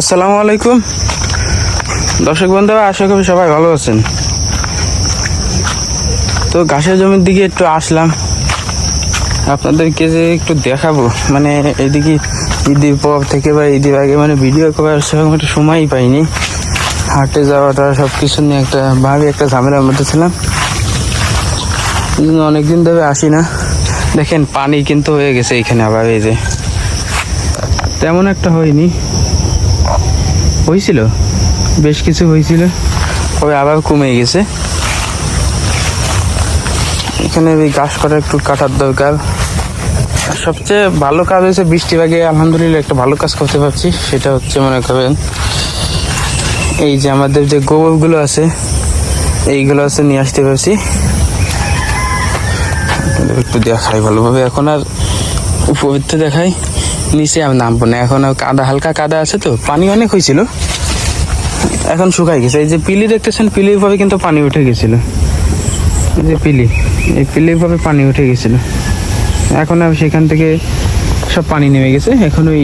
আসসালামু আলাইকুম। দর্শক বন্ধু আশা করি সবাই ভালো আছেন। তো ঘাসের জমির দিকে একটু আসলাম। আপনাদেরকে যে একটু দেখাবো মানে এদিকে ঈদের পর থেকে বা ঈদের আগে মানে ভিডিও করার সেরকম একটা সময়ই পাইনি। হাটে যাওয়াটা সব কিছু নিয়ে একটা ভাবি একটা ঝামেলার মধ্যে ছিলাম। অনেকদিন ধরে আসি না। দেখেন, পানি কিন্তু হয়ে গেছে এইখানে আবার এই যে। তেমন একটা হয়নি। হয়েছিল? বেশ কিছু হয়েছিল। তবে আবার কমে গেছে। এখানে এই গাছ করা একটু কাটার দরকার। সবচেয়ে ভালো কাজ হয়েছে বৃষ্টি আগে আলহামদুলিল্লাহ একটা ভালো কাজ করতে পারছি। সেটা হচ্ছে, মনে করেন এই যে আমাদের যে গোবরগুলো আছে, এইগুলো আছে নিয়ে আসতে পারছি। একটু দেখাই ভালোভাবে। এখন আর উপবৃত্ত দেখাই। নিচে আমি নামবো না। এখন কাদা, হালকা কাদা আছে তো, পানি অনেক হয়েছিল। এখন শুকাই গেছে। এই যে পিলি দেখতেছেন, পিলির ভাবে কিন্তু পানি উঠে গেছিল। যে পিলি, এই পিলির ভাবে পানি উঠে গেছিল। এখন আর সেখান থেকে সব পানি নেমে গেছে। এখন ওই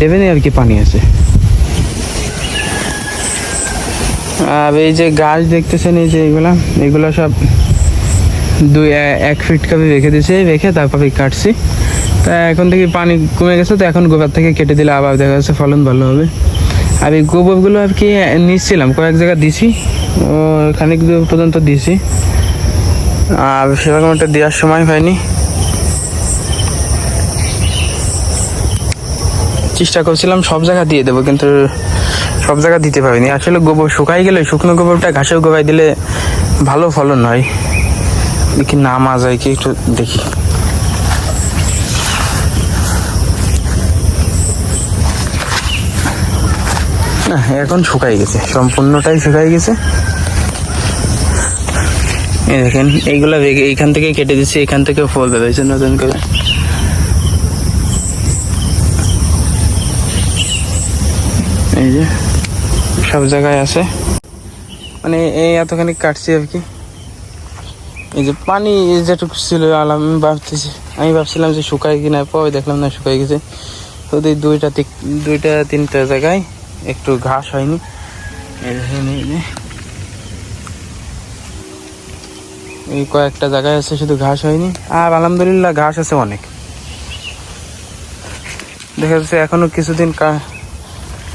ডেভেনে আর কি পানি আছে। আর এই যে গাছ দেখতেছেন, এই যে এগুলা, এগুলো সব দুই এক ফিট কাপে রেখে দিয়েছি। রেখে তারপরে কাটছি। তা এখন থেকে পানি কমে গেছে, তো এখন গোবর থেকে কেটে দিলে আবার দেখা যাচ্ছে ফলন ভালো হবে। আর এই গোবরগুলো আর কি নিচ্ছিলাম, কয়েক জায়গায় দিছি খানিক দূর পর্যন্ত দিছি। আর সেরকম একটা দেওয়ার সময় হয়নি। চেষ্টা করছিলাম সব জায়গা দিয়ে দেবো, কিন্তু সব জায়গা দিতে পারিনি। আসলে গোবর শুকাই গেলে, শুকনো গোবরটা ঘাসের গোবায় দিলে ভালো ফলন হয়। দেখি নামা যায় কি, একটু দেখি। না এখন শুকাই গেছে। সম্পূর্ণটাই শুকাই গেছে। দেখেন, এইগুলা এইখান থেকে কেটে দিচ্ছি, এখান থেকে ফল বেরোচ্ছে নতুন করে। এই যে, সব জায়গায় আছে। মানে এই এতখানি কাটছি আর কি। এই যে পানি যেটুকু ছিল আলাম আমি ভাবতেছি, আমি ভাবছিলাম যে শুকাই কিনা, পরে দেখলাম না শুকাই গেছে। তো দুইটা দুইটা, তিনটা জায়গায় একটু ঘাস হয়নি। এই কয়েকটা জায়গায় আছে, শুধু ঘাস হয়নি। আর আলহামদুলিল্লাহ ঘাস আছে অনেক। দেখা যাচ্ছে এখনও কিছুদিন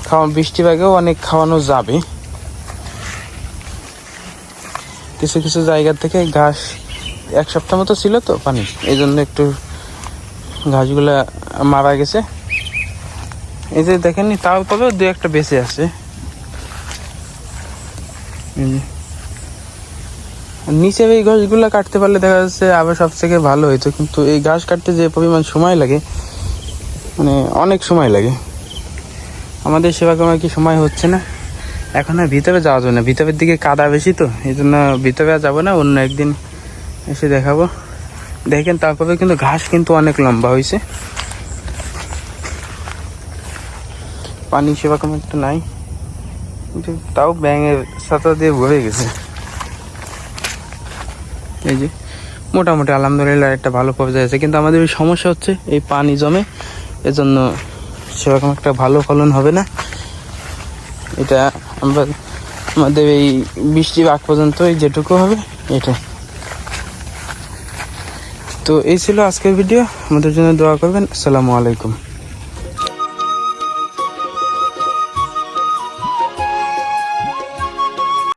খাওয়া বৃষ্টি আগেও অনেক খাওয়ানো যাবে। কিছু কিছু জায়গা থেকে ঘাস এক সপ্তাহ মতো ছিল তো পানি। এই জন্য একটু ঘাসগুলা মারা গেছে। এই যে দেখেননি তাও তবে দু একটা বেঁচে আছে। নিচে এই ঘাসগুলো কাটতে পারলে দেখা যাচ্ছে আবার সব থেকে ভালো হইতো, কিন্তু এই ঘাস কাটতে যে পরিমাণ সময় লাগে মানে অনেক সময় লাগে। আমাদের সেরকম আর কি সময় হচ্ছে না? এখন আর ভিতরে যাওয়া যাবে না, ভিতরের দিকে কাদা বেশি তো, এই জন্য ভিতরে আর যাব না, অন্য একদিন এসে দেখাবো। দেখেন তারপরে কিন্তু ঘাস কিন্তু অনেক লম্বা হয়েছে পানি সেরকম একটা নাই। কিন্তু তাও ব্যাঙের সাথে দিয়ে ভরে গেছে। এই যে, মোটামুটি আলহামদুলিল্লাহ একটা ভালো পর্যায়ে আছে। কিন্তু আমাদের ওই সমস্যা হচ্ছে, এই পানি জমে এজন্য সেরকম একটা ভালো ফলন হবে না। এটা আমরা, আমাদের এই বৃষ্টি আগ পর্যন্ত এই যেটুকু হবে, এটা। তো এই ছিল আজকের ভিডিও। আমাদের জন্য দোয়া করবেন। আসসালামু আলাইকুম।